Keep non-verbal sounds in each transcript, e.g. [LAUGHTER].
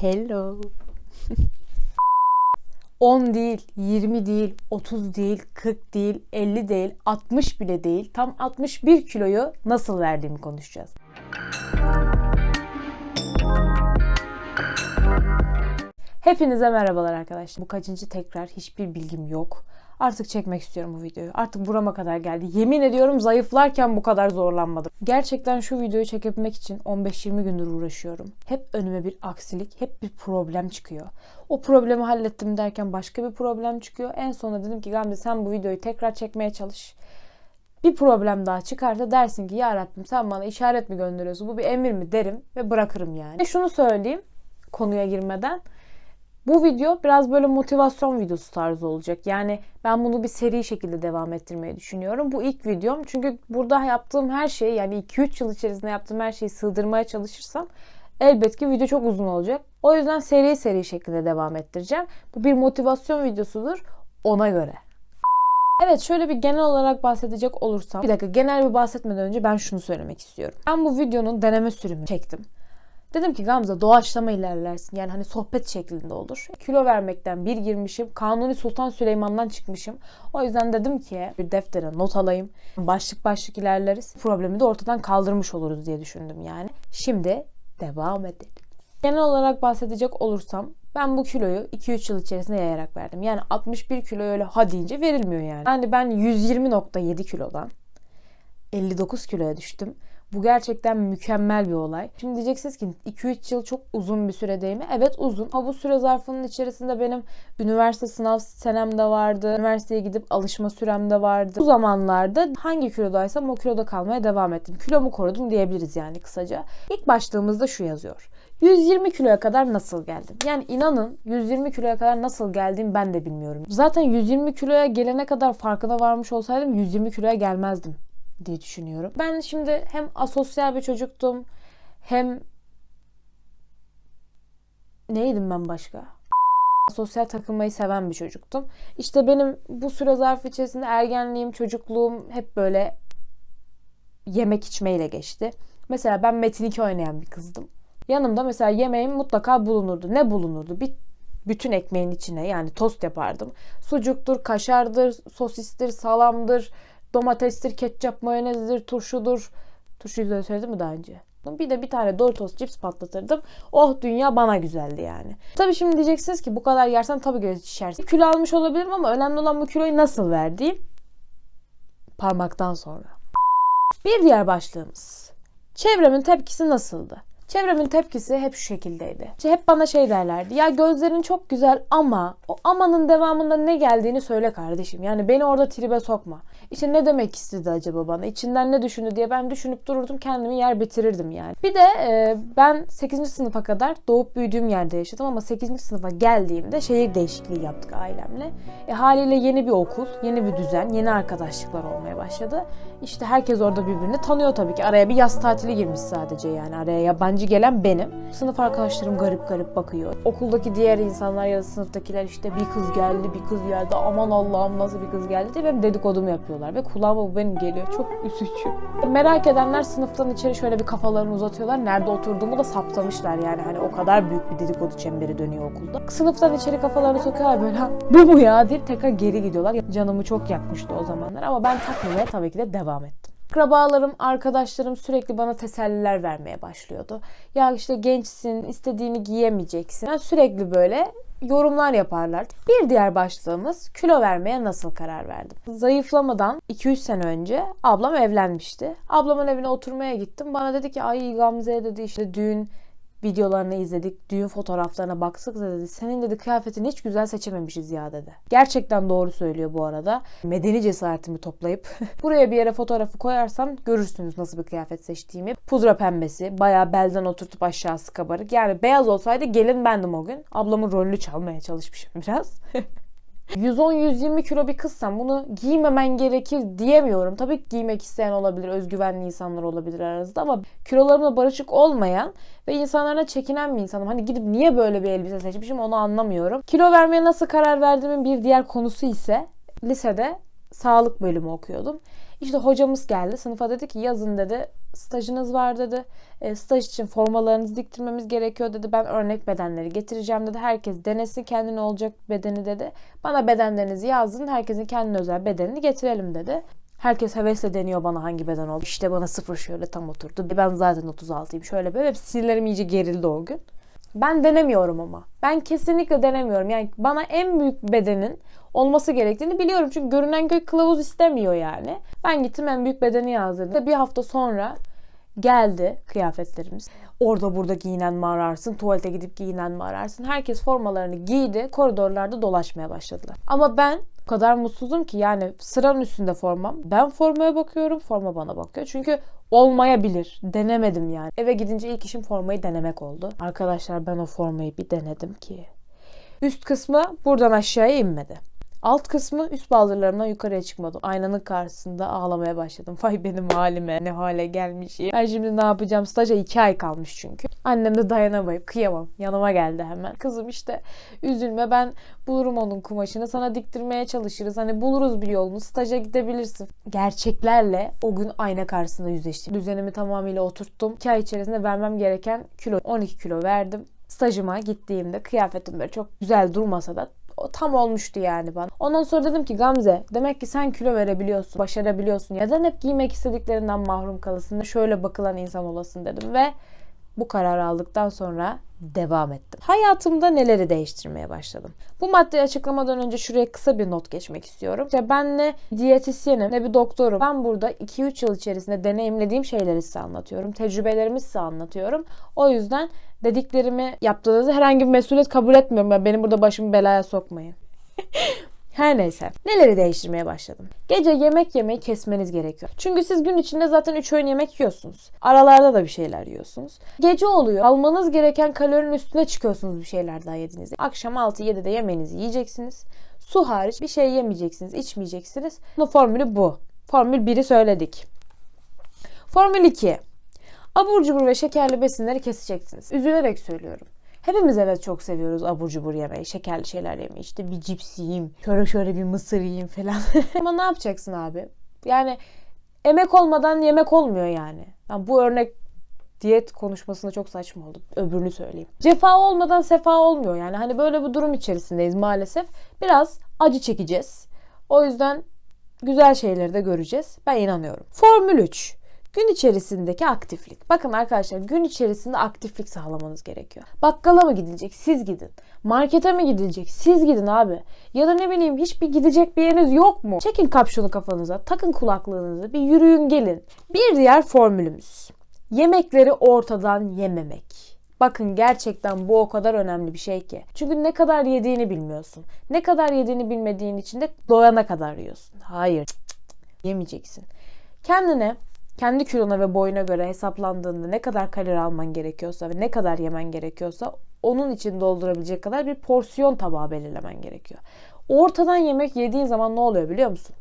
Hello. [LAUGHS] 10 değil, 20 değil, 30 değil, 40 değil, 50 değil, 60 bile değil. Tam 61 kiloyu nasıl verdiğimi konuşacağız. Hepinize merhabalar arkadaşlar. Bu kaçıncı tekrar hiçbir bilgim yok. Artık çekmek istiyorum bu videoyu. Artık burama kadar geldi. Yemin ediyorum zayıflarken bu kadar zorlanmadım. Gerçekten şu videoyu çekebilmek için 15-20 gündür uğraşıyorum. Hep önüme bir aksilik, hep bir problem çıkıyor. O problemi hallettim derken başka bir problem çıkıyor. En sonunda dedim ki Gamze sen bu videoyu tekrar çekmeye çalış. Bir problem daha çıkarsa dersin ki ya Rabbim sen bana işaret mi gönderiyorsun? Bu bir emir mi derim ve bırakırım yani. Ve şunu söyleyeyim konuya girmeden. Bu video biraz böyle motivasyon videosu tarzı olacak. Yani ben bunu bir seri şekilde devam ettirmeyi düşünüyorum. Bu ilk videom. Çünkü burada yaptığım her şeyi yani 2-3 yıl içerisinde yaptığım her şeyi sığdırmaya çalışırsam elbet ki video çok uzun olacak. O yüzden seri seri şekilde devam ettireceğim. Bu bir motivasyon videosudur ona göre. Evet şöyle bir genel olarak bahsedecek olursam. Bir dakika genel bir bahsetmeden önce ben şunu söylemek istiyorum. Ben bu videonun deneme sürümünü çektim. Dedim ki Gamze doğaçlama ilerlersin. Yani hani sohbet şeklinde olur. Kilo vermekten bir girmişim. Kanuni Sultan Süleyman'dan çıkmışım. O yüzden dedim ki bir deftere not alayım. Başlık başlık ilerleriz. Problemi de ortadan kaldırmış oluruz diye düşündüm yani. Şimdi devam edelim. Genel olarak bahsedecek olursam ben bu kiloyu 2-3 yıl içerisinde yayarak verdim. Yani 61 kilo öyle ha deyince verilmiyor yani. Yani ben 120.7 kilodan 59 kiloya düştüm. Bu gerçekten mükemmel bir olay. Şimdi diyeceksiniz ki 2-3 yıl çok uzun bir süre değil mi? Evet uzun. Ama bu süre zarfının içerisinde benim üniversite sınav senem de vardı. Üniversiteye gidip alışma sürem de vardı. Bu zamanlarda hangi kilodaysam o kiloda kalmaya devam ettim. Kilomu korudum diyebiliriz yani kısaca. İlk başlığımızda şu yazıyor. 120 kiloya kadar nasıl geldim? Yani inanın 120 kiloya kadar nasıl geldiğimi ben de bilmiyorum. Zaten 120 kiloya gelene kadar farkına varmış olsaydım 120 kiloya gelmezdim diye düşünüyorum. Ben şimdi hem asosyal bir çocuktum hem neydim ben başka? Sosyal takılmayı seven bir çocuktum. İşte benim bu süre zarfı içerisinde ergenliğim, çocukluğum hep böyle yemek içmeyle geçti. Mesela ben Metin 2 oynayan bir kızdım. Yanımda mesela yemeğim mutlaka bulunurdu. Ne bulunurdu? Bir bütün ekmeğin içine yani tost yapardım. Sucuktur, kaşardır, sosistir, salamdır, domatestir, ketçap, mayonezdir, turşudur. Turşuyu da söyledim mi daha önce? Bir de bir tane Doritos cips patlatırdım. Oh dünya bana güzeldi yani. Tabii şimdi diyeceksiniz ki bu kadar yersen tabii göz şişersin. Kilo almış olabilirim ama önemli olan bu kiloyu nasıl verdiğim parmaktan sonra. Bir diğer başlığımız. Çevremin tepkisi nasıldı? Çevremin tepkisi hep şu şekildeydi. İşte hep bana şey derlerdi. Ya gözlerin çok güzel ama o amanın devamında ne geldiğini söyle kardeşim. Yani beni orada tribe sokma. İşte ne demek istedi acaba bana? İçinden ne düşündü diye ben düşünüp dururdum. Kendimi yer bitirirdim yani. Bir de e, ben 8. sınıfa kadar doğup büyüdüğüm yerde yaşadım ama 8. sınıfa geldiğimde şehir değişikliği yaptık ailemle. E, haliyle yeni bir okul, yeni bir düzen, yeni arkadaşlıklar olmaya başladı. İşte herkes orada birbirini tanıyor tabii ki. Araya bir yaz tatili girmiş sadece yani. Araya yabancı gelen benim. Sınıf arkadaşlarım garip garip bakıyor. Okuldaki diğer insanlar ya da sınıftakiler işte bir kız geldi, bir kız geldi. Aman Allah'ım nasıl bir kız geldi diye benim dedikodumu yapıyorlar. Ve kulağıma bu benim geliyor. Çok üzücü. Merak edenler sınıftan içeri şöyle bir kafalarını uzatıyorlar. Nerede oturduğumu da saptamışlar yani. Hani o kadar büyük bir dedikodu çemberi dönüyor okulda. Sınıftan içeri kafalarını sokuyorlar böyle bu mu ya deyip tekrar geri gidiyorlar. Canımı çok yakmıştı o zamanlar ama ben takmamaya tabii ki de devam ettim. Akrabalarım, arkadaşlarım sürekli bana teselliler vermeye başlıyordu. Ya işte gençsin, istediğini giyemeyeceksin. Yani sürekli böyle yorumlar yaparlar. Bir diğer başlığımız kilo vermeye nasıl karar verdim. Zayıflamadan 2-3 sene önce ablam evlenmişti. Ablamın evine oturmaya gittim. Bana dedi ki ay Gamze dedi işte düğün videolarını izledik, düğün fotoğraflarına baktık da dedi. Senin dedi kıyafetini hiç güzel seçememişiz ya dedi. Gerçekten doğru söylüyor bu arada. Medeni cesaretimi toplayıp [LAUGHS] buraya bir yere fotoğrafı koyarsam görürsünüz nasıl bir kıyafet seçtiğimi. Pudra pembesi, bayağı belden oturtup aşağısı kabarık. Yani beyaz olsaydı gelin bendim o gün. Ablamın rolünü çalmaya çalışmışım [LAUGHS] biraz. 110-120 kilo bir kızsam bunu giymemen gerekir diyemiyorum. Tabii ki giymek isteyen olabilir, özgüvenli insanlar olabilir aranızda ama kilolarımla barışık olmayan ve insanlara çekinen bir insanım. Hani gidip niye böyle bir elbise seçmişim onu anlamıyorum. Kilo vermeye nasıl karar verdiğimin bir diğer konusu ise lisede sağlık bölümü okuyordum. İşte hocamız geldi sınıfa dedi ki yazın dedi stajınız var dedi. E, staj için formalarınızı diktirmemiz gerekiyor dedi. Ben örnek bedenleri getireceğim dedi. Herkes denesin kendine olacak bedeni dedi. Bana bedenlerinizi yazın. Herkesin kendine özel bedenini getirelim dedi. Herkes hevesle deniyor bana hangi beden oldu. İşte bana sıfır şöyle tam oturdu. Ben zaten 36'yım. Şöyle böyle hep sinirlerim iyice gerildi o gün. Ben denemiyorum ama. Ben kesinlikle denemiyorum. Yani bana en büyük bedenin olması gerektiğini biliyorum. Çünkü görünen köy kılavuz istemiyor yani. Ben gittim en büyük bedeni yazdırdım. Bir hafta sonra geldi kıyafetlerimiz. Orada burada giyinen mi ararsın, tuvalete gidip giyinen mi ararsın? Herkes formalarını giydi, koridorlarda dolaşmaya başladılar. Ama ben o kadar mutsuzum ki yani sıranın üstünde formam. Ben formaya bakıyorum, forma bana bakıyor. Çünkü olmayabilir. Denemedim yani. Eve gidince ilk işim formayı denemek oldu. Arkadaşlar ben o formayı bir denedim ki. Üst kısmı buradan aşağıya inmedi. Alt kısmı üst baldırlarımdan yukarıya çıkmadı. Aynanın karşısında ağlamaya başladım. [LAUGHS] Vay benim halime ne hale gelmişim. Ben şimdi ne yapacağım? Staja iki ay kalmış çünkü. Annem de dayanamayıp kıyamam. Yanıma geldi hemen. Kızım işte üzülme ben bulurum onun kumaşını. Sana diktirmeye çalışırız. Hani buluruz bir yolunu. Staja gidebilirsin. Gerçeklerle o gün ayna karşısında yüzleştim. Düzenimi tamamıyla oturttum. İki ay içerisinde vermem gereken kilo 12 kilo verdim. Stajıma gittiğimde kıyafetim böyle çok güzel durmasa da o tam olmuştu yani bana. Ondan sonra dedim ki Gamze demek ki sen kilo verebiliyorsun, başarabiliyorsun. Neden hep giymek istediklerinden mahrum kalasın? Şöyle bakılan insan olasın dedim ve bu kararı aldıktan sonra devam ettim. Hayatımda neleri değiştirmeye başladım. Bu maddeyi açıklamadan önce şuraya kısa bir not geçmek istiyorum. İşte ben ne diyetisyenim ne bir doktorum. Ben burada 2-3 yıl içerisinde deneyimlediğim şeyleri size anlatıyorum. Tecrübelerimi size anlatıyorum. O yüzden dediklerimi yaptığınızda herhangi bir mesuliyet kabul etmiyorum. Yani benim burada başımı belaya sokmayın. [LAUGHS] Her neyse. Neleri değiştirmeye başladım? Gece yemek yemeyi kesmeniz gerekiyor. Çünkü siz gün içinde zaten 3 öğün yemek yiyorsunuz. Aralarda da bir şeyler yiyorsunuz. Gece oluyor. Almanız gereken kalorinin üstüne çıkıyorsunuz bir şeyler daha yediğinizde. Akşam 6-7'de yemeğinizi yiyeceksiniz. Su hariç bir şey yemeyeceksiniz, içmeyeceksiniz. Bu formülü bu. Formül 1'i söyledik. Formül 2. Abur cubur ve şekerli besinleri keseceksiniz. Üzülerek söylüyorum. Hepimiz evet çok seviyoruz abur cubur yemeyi, şekerli şeyler yemeyi. İşte bir cips yiyeyim, şöyle şöyle bir mısır yiyeyim falan. [LAUGHS] Ama ne yapacaksın abi? Yani emek olmadan yemek olmuyor yani. yani bu örnek diyet konuşmasında çok saçma oldu. Öbürünü söyleyeyim. Cefa olmadan sefa olmuyor yani. Hani böyle bir durum içerisindeyiz maalesef. Biraz acı çekeceğiz. O yüzden güzel şeyleri de göreceğiz. Ben inanıyorum. Formül 3. Gün içerisindeki aktiflik. Bakın arkadaşlar gün içerisinde aktiflik sağlamanız gerekiyor. Bakkala mı gidilecek? Siz gidin. Markete mi gidilecek? Siz gidin abi. Ya da ne bileyim hiçbir gidecek bir yeriniz yok mu? Çekin kapşonu kafanıza, takın kulaklığınızı, bir yürüyün gelin. Bir diğer formülümüz. Yemekleri ortadan yememek. Bakın gerçekten bu o kadar önemli bir şey ki. Çünkü ne kadar yediğini bilmiyorsun. Ne kadar yediğini bilmediğin için de doyana kadar yiyorsun. Hayır. Yemeyeceksin. Kendine kendi kilona ve boyuna göre hesaplandığında ne kadar kalori alman gerekiyorsa ve ne kadar yemen gerekiyorsa onun için doldurabilecek kadar bir porsiyon tabağı belirlemen gerekiyor. Ortadan yemek yediğin zaman ne oluyor biliyor musun?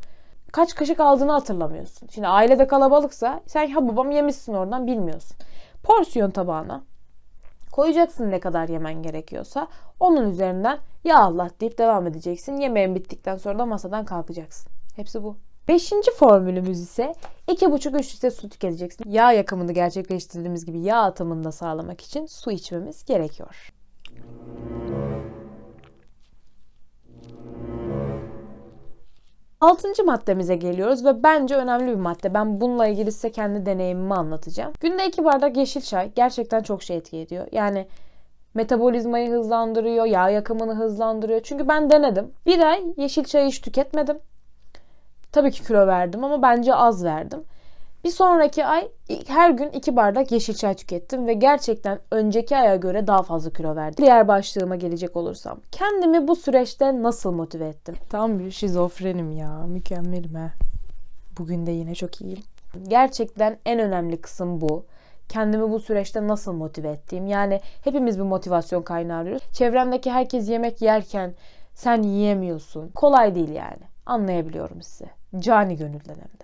Kaç kaşık aldığını hatırlamıyorsun. Şimdi ailede kalabalıksa sen ha babam yemişsin oradan bilmiyorsun. Porsiyon tabağına koyacaksın ne kadar yemen gerekiyorsa. Onun üzerinden ya Allah deyip devam edeceksin. Yemeğin bittikten sonra da masadan kalkacaksın. Hepsi bu. Beşinci formülümüz ise 2,5-3 litre su tüketeceksin. Yağ yakımını gerçekleştirdiğimiz gibi yağ atımını da sağlamak için su içmemiz gerekiyor. Altıncı maddemize geliyoruz ve bence önemli bir madde. Ben bununla ilgili size kendi deneyimimi anlatacağım. Günde iki bardak yeşil çay gerçekten çok şey etki ediyor. Yani metabolizmayı hızlandırıyor, yağ yakımını hızlandırıyor. Çünkü ben denedim. Bir ay yeşil çay hiç tüketmedim. Tabii ki kilo verdim ama bence az verdim. Bir sonraki ay her gün iki bardak yeşil çay tükettim ve gerçekten önceki aya göre daha fazla kilo verdim. Diğer başlığıma gelecek olursam. Kendimi bu süreçte nasıl motive ettim? Tam bir şizofrenim ya. Mükemmelim ha. Bugün de yine çok iyiyim. Gerçekten en önemli kısım bu. Kendimi bu süreçte nasıl motive ettiğim. Yani hepimiz bir motivasyon kaynağı arıyoruz. Çevremdeki herkes yemek yerken sen yiyemiyorsun. Kolay değil yani. Anlayabiliyorum sizi. Cani gönülden hem.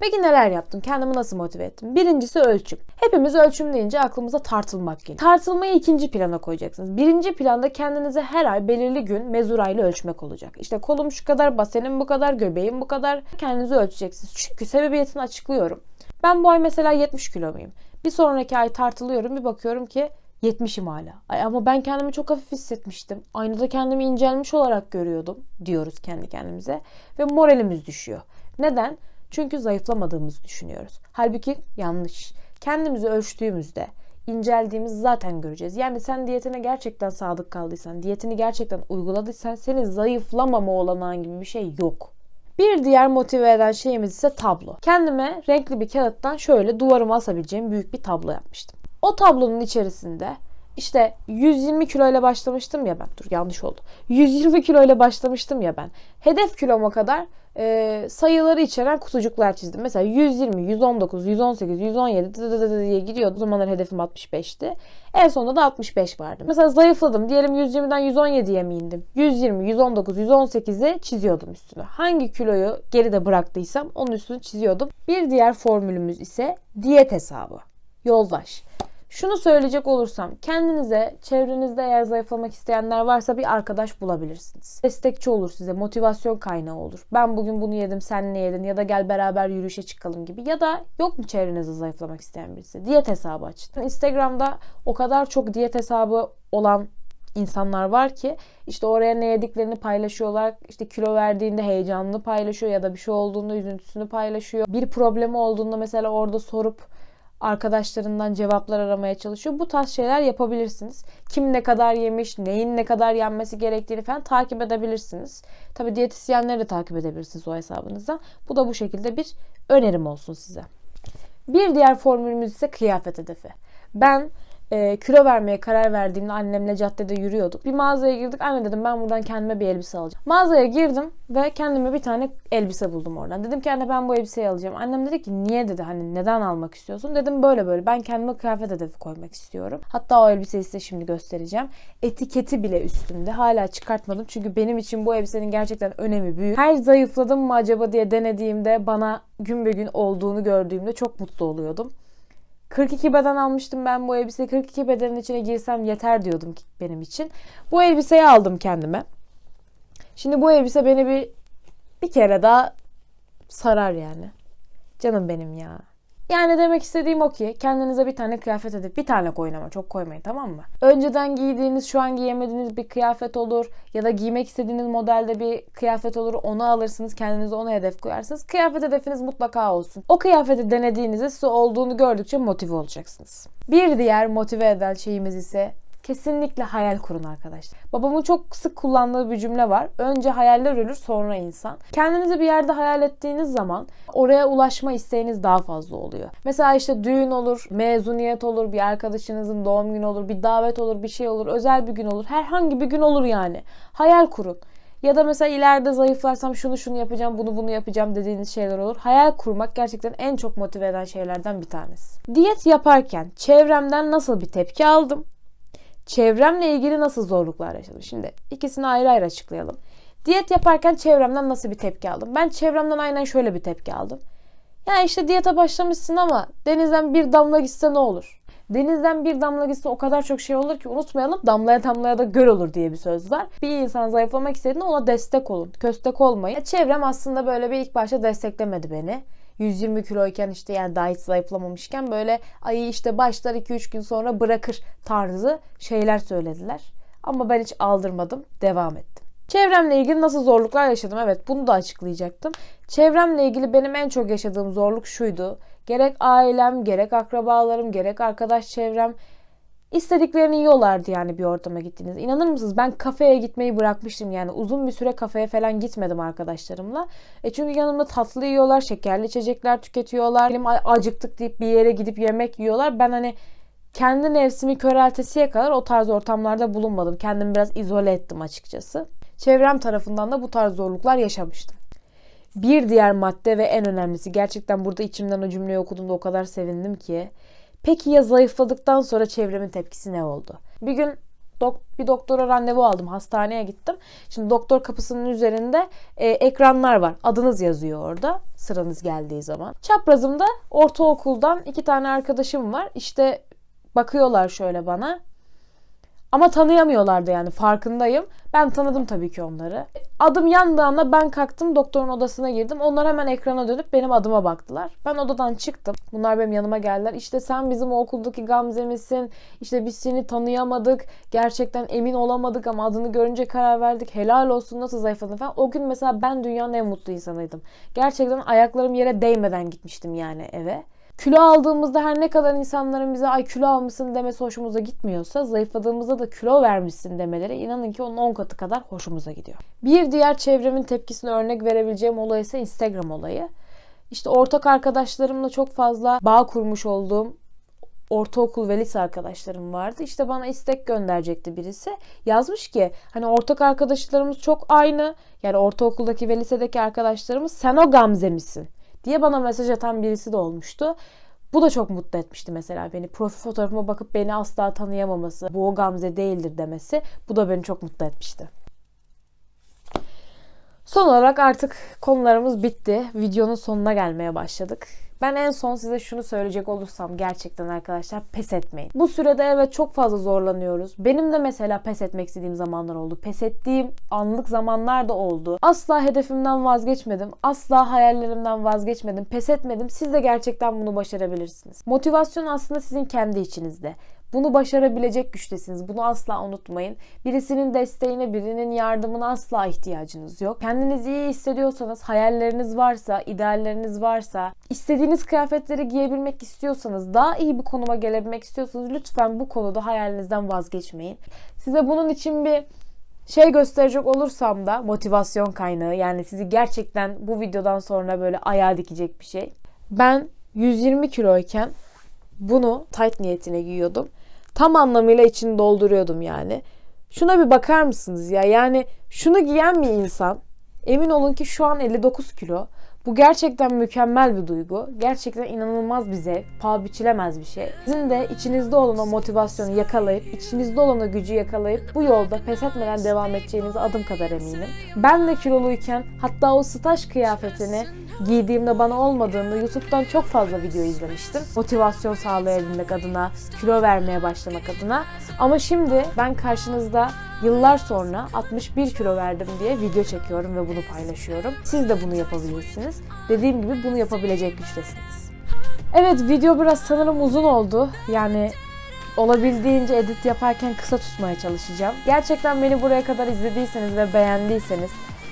Peki neler yaptım? Kendimi nasıl motive ettim? Birincisi ölçüm. Hepimiz ölçüm deyince aklımıza tartılmak geliyor. Tartılmayı ikinci plana koyacaksınız. Birinci planda kendinize her ay belirli gün mezurayla ölçmek olacak. İşte kolum şu kadar, basenim bu kadar, göbeğim bu kadar. Kendinizi ölçeceksiniz. Çünkü sebebiyetini açıklıyorum. Ben bu ay mesela 70 kilo muyum? Bir sonraki ay tartılıyorum bir bakıyorum ki 70'im hala. Ay ama ben kendimi çok hafif hissetmiştim. Aynada kendimi incelmiş olarak görüyordum diyoruz kendi kendimize ve moralimiz düşüyor. Neden? Çünkü zayıflamadığımızı düşünüyoruz. Halbuki yanlış. Kendimizi ölçtüğümüzde inceldiğimizi zaten göreceğiz. Yani sen diyetine gerçekten sadık kaldıysan, diyetini gerçekten uyguladıysan senin zayıflamama olanağın gibi bir şey yok. Bir diğer motive eden şeyimiz ise tablo. Kendime renkli bir kağıttan şöyle duvarıma asabileceğim büyük bir tablo yapmıştım. O tablonun içerisinde işte 120 kiloyla başlamıştım ya ben. Dur yanlış oldu. 120 kiloyla başlamıştım ya ben. Hedef kiloma kadar e, sayıları içeren kutucuklar çizdim. Mesela 120, 119, 118, 117 diye gidiyordu. O zamanlar hedefim 65'ti. En sonunda da 65 vardı. Mesela zayıfladım. Diyelim 120'den 117'ye mi indim? 120, 119, 118'i çiziyordum üstüne. Hangi kiloyu geride bıraktıysam onun üstünü çiziyordum. Bir diğer formülümüz ise diyet hesabı. Yoldaş. Şunu söyleyecek olursam kendinize çevrenizde eğer zayıflamak isteyenler varsa bir arkadaş bulabilirsiniz. Destekçi olur size, motivasyon kaynağı olur. Ben bugün bunu yedim, sen ne yedin ya da gel beraber yürüyüşe çıkalım gibi. Ya da yok mu çevrenizde zayıflamak isteyen birisi? Diyet hesabı açın. Instagram'da o kadar çok diyet hesabı olan insanlar var ki işte oraya ne yediklerini paylaşıyorlar. İşte kilo verdiğinde heyecanını paylaşıyor ya da bir şey olduğunda üzüntüsünü paylaşıyor. Bir problemi olduğunda mesela orada sorup arkadaşlarından cevaplar aramaya çalışıyor. Bu tarz şeyler yapabilirsiniz. Kim ne kadar yemiş, neyin ne kadar yenmesi gerektiğini falan takip edebilirsiniz. Tabi diyetisyenleri de takip edebilirsiniz o hesabınızdan. Bu da bu şekilde bir önerim olsun size. Bir diğer formülümüz ise kıyafet hedefi. Ben e, kilo vermeye karar verdiğimde annemle caddede yürüyorduk. Bir mağazaya girdik. Anne dedim ben buradan kendime bir elbise alacağım. Mağazaya girdim ve kendime bir tane elbise buldum oradan. Dedim ki anne ben bu elbiseyi alacağım. Annem dedi ki niye dedi hani neden almak istiyorsun? Dedim böyle böyle ben kendime kıyafet hedefi koymak istiyorum. Hatta o elbiseyi size şimdi göstereceğim. Etiketi bile üstünde. Hala çıkartmadım çünkü benim için bu elbisenin gerçekten önemi büyük. Her zayıfladım mı acaba diye denediğimde bana gün be gün olduğunu gördüğümde çok mutlu oluyordum. 42 beden almıştım ben bu elbiseyi. 42 bedenin içine girsem yeter diyordum benim için. Bu elbiseyi aldım kendime. Şimdi bu elbise beni bir bir kere daha sarar yani. Canım benim ya. Yani demek istediğim o ki kendinize bir tane kıyafet edip bir tane koyun ama çok koymayın tamam mı? Önceden giydiğiniz şu an giyemediğiniz bir kıyafet olur ya da giymek istediğiniz modelde bir kıyafet olur onu alırsınız kendinize ona hedef koyarsınız. Kıyafet hedefiniz mutlaka olsun. O kıyafeti denediğinizde size olduğunu gördükçe motive olacaksınız. Bir diğer motive eden şeyimiz ise Kesinlikle hayal kurun arkadaşlar. Babamın çok sık kullandığı bir cümle var. Önce hayaller ölür sonra insan. Kendinizi bir yerde hayal ettiğiniz zaman oraya ulaşma isteğiniz daha fazla oluyor. Mesela işte düğün olur, mezuniyet olur, bir arkadaşınızın doğum günü olur, bir davet olur, bir şey olur, özel bir gün olur. Herhangi bir gün olur yani. Hayal kurun. Ya da mesela ileride zayıflarsam şunu şunu yapacağım, bunu bunu yapacağım dediğiniz şeyler olur. Hayal kurmak gerçekten en çok motive eden şeylerden bir tanesi. Diyet yaparken çevremden nasıl bir tepki aldım? Çevremle ilgili nasıl zorluklar yaşadım? Şimdi ikisini ayrı ayrı açıklayalım. Diyet yaparken çevremden nasıl bir tepki aldım? Ben çevremden aynen şöyle bir tepki aldım. Ya işte diyete başlamışsın ama denizden bir damla gitse ne olur? Denizden bir damla gitse o kadar çok şey olur ki unutmayalım damlaya damlaya da göl olur diye bir söz var. Bir insan zayıflamak istediğinde ona destek olun. Köstek olmayın. Çevrem aslında böyle bir ilk başta desteklemedi beni. 120 kiloyken işte yani daha hiç zayıflamamışken böyle ay işte başlar 2-3 gün sonra bırakır tarzı şeyler söylediler. Ama ben hiç aldırmadım. Devam ettim. Çevremle ilgili nasıl zorluklar yaşadım? Evet bunu da açıklayacaktım. Çevremle ilgili benim en çok yaşadığım zorluk şuydu. Gerek ailem, gerek akrabalarım, gerek arkadaş çevrem istediklerini yiyorlardı yani bir ortama gittiğiniz. İnanır mısınız? Ben kafeye gitmeyi bırakmıştım yani. Uzun bir süre kafeye falan gitmedim arkadaşlarımla. E çünkü yanımda tatlı yiyorlar, şekerli içecekler tüketiyorlar. Benim acıktık deyip bir yere gidip yemek yiyorlar. Ben hani kendi nefsimi köreltesiye kadar o tarz ortamlarda bulunmadım. Kendimi biraz izole ettim açıkçası. Çevrem tarafından da bu tarz zorluklar yaşamıştım. Bir diğer madde ve en önemlisi gerçekten burada içimden o cümleyi okuduğumda o kadar sevindim ki Peki ya zayıfladıktan sonra çevremin tepkisi ne oldu? Bir gün dok bir doktora randevu aldım. Hastaneye gittim. Şimdi doktor kapısının üzerinde e, ekranlar var. Adınız yazıyor orada sıranız geldiği zaman. Çaprazımda ortaokuldan iki tane arkadaşım var. İşte bakıyorlar şöyle bana. Ama tanıyamıyorlardı yani farkındayım. Ben tanıdım tabii ki onları. Adım yandığı anda ben kalktım doktorun odasına girdim. Onlar hemen ekrana dönüp benim adıma baktılar. Ben odadan çıktım. Bunlar benim yanıma geldiler. İşte sen bizim o okuldaki Gamze misin? İşte biz seni tanıyamadık. Gerçekten emin olamadık ama adını görünce karar verdik. Helal olsun nasıl zayıfladın falan. O gün mesela ben dünyanın en mutlu insanıydım. Gerçekten ayaklarım yere değmeden gitmiştim yani eve. Kilo aldığımızda her ne kadar insanların bize ay kilo almışsın demesi hoşumuza gitmiyorsa zayıfladığımızda da kilo vermişsin demeleri inanın ki onun 10 katı kadar hoşumuza gidiyor. Bir diğer çevremin tepkisine örnek verebileceğim olay ise Instagram olayı. İşte ortak arkadaşlarımla çok fazla bağ kurmuş olduğum ortaokul ve lise arkadaşlarım vardı. İşte bana istek gönderecekti birisi. Yazmış ki hani ortak arkadaşlarımız çok aynı. Yani ortaokuldaki ve lisedeki arkadaşlarımız sen o Gamze misin? Diye bana mesaj atan birisi de olmuştu. Bu da çok mutlu etmişti mesela beni. Profil fotoğrafıma bakıp beni asla tanıyamaması, bu o Gamze değildir demesi bu da beni çok mutlu etmişti. Son olarak artık konularımız bitti. Videonun sonuna gelmeye başladık. Ben en son size şunu söyleyecek olursam gerçekten arkadaşlar pes etmeyin. Bu sürede evet çok fazla zorlanıyoruz. Benim de mesela pes etmek istediğim zamanlar oldu. Pes ettiğim anlık zamanlar da oldu. Asla hedefimden vazgeçmedim. Asla hayallerimden vazgeçmedim. Pes etmedim. Siz de gerçekten bunu başarabilirsiniz. Motivasyon aslında sizin kendi içinizde. Bunu başarabilecek güçtesiniz. Bunu asla unutmayın. Birisinin desteğine, birinin yardımına asla ihtiyacınız yok. Kendinizi iyi hissediyorsanız, hayalleriniz varsa, idealleriniz varsa, istediğiniz kıyafetleri giyebilmek istiyorsanız, daha iyi bir konuma gelebilmek istiyorsanız lütfen bu konuda hayalinizden vazgeçmeyin. Size bunun için bir şey gösterecek olursam da motivasyon kaynağı yani sizi gerçekten bu videodan sonra böyle ayağa dikecek bir şey. Ben 120 kiloyken bunu tight niyetine giyiyordum. Tam anlamıyla içini dolduruyordum yani. Şuna bir bakar mısınız ya? Yani şunu giyen bir insan emin olun ki şu an 59 kilo. Bu gerçekten mükemmel bir duygu. Gerçekten inanılmaz bir zevk. Paha biçilemez bir şey. Sizin de içinizde olan o motivasyonu yakalayıp, içinizde olan o gücü yakalayıp bu yolda pes etmeden devam edeceğinize adım kadar eminim. Ben de kiloluyken hatta o staj kıyafetini giydiğimde bana olmadığını YouTube'dan çok fazla video izlemiştim. Motivasyon sağlayabilmek adına, kilo vermeye başlamak adına. Ama şimdi ben karşınızda yıllar sonra 61 kilo verdim diye video çekiyorum ve bunu paylaşıyorum. Siz de bunu yapabilirsiniz. Dediğim gibi bunu yapabilecek güçtesiniz. Evet video biraz sanırım uzun oldu. Yani olabildiğince edit yaparken kısa tutmaya çalışacağım. Gerçekten beni buraya kadar izlediyseniz ve beğendiyseniz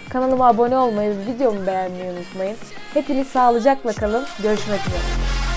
kanalıma abone olmayı videomu beğenmeyi unutmayın. Hepiniz sağlıcakla kalın. Görüşmek üzere.